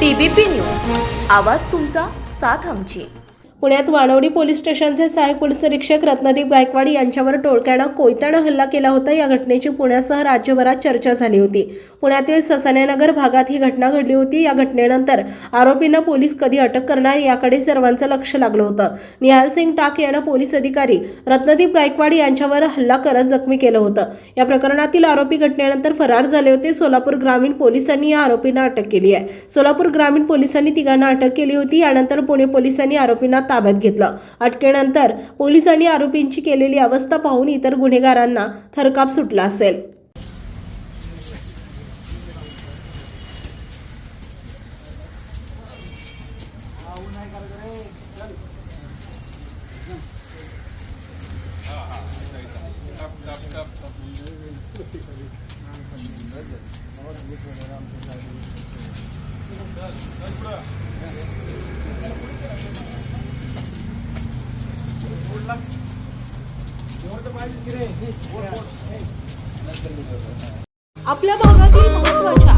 TBP news. आवाज तुमचा साथ आमची. पुण्यात वाणवडी पोलीस स्टेशनचे सहाय्यक पोलीस निरीक्षक रत्नदीप गायकवाड यांच्यावर टोळक्यानं कोयत्यानं हल्ला केला होता. या घटनेची पुण्यासह राज्यभरात चर्चा झाली होती. पुण्यातील ससानेनगर भागात ही घटना घडली होती. या घटनेनंतर आरोपींना पोलीस कधी अटक करणार याकडे सर्वांचं लक्ष लागलं होतं. निहाल सिंग टाक यानं पोलीस अधिकारी रत्नदीप गायकवाड यांच्यावर हल्ला करत जखमी केलं होतं. या प्रकरणातील आरोपी घटनेनंतर फरार झाले होते. सोलापूर ग्रामीण पोलिसांनी या आरोपींना अटक केली आहे. सोलापूर ग्रामीण पोलिसांनी तिघांना अटक केली होती. यानंतर पुणे पोलिसांनी आरोपींना ताब्यात घेतलं. अटकेनंतर पोलिसांनी आरोपींची केलेली अवस्था पाहून इतर गुन्हेगारांना थरकाप सुटला असेल. अपने भागातील महत्व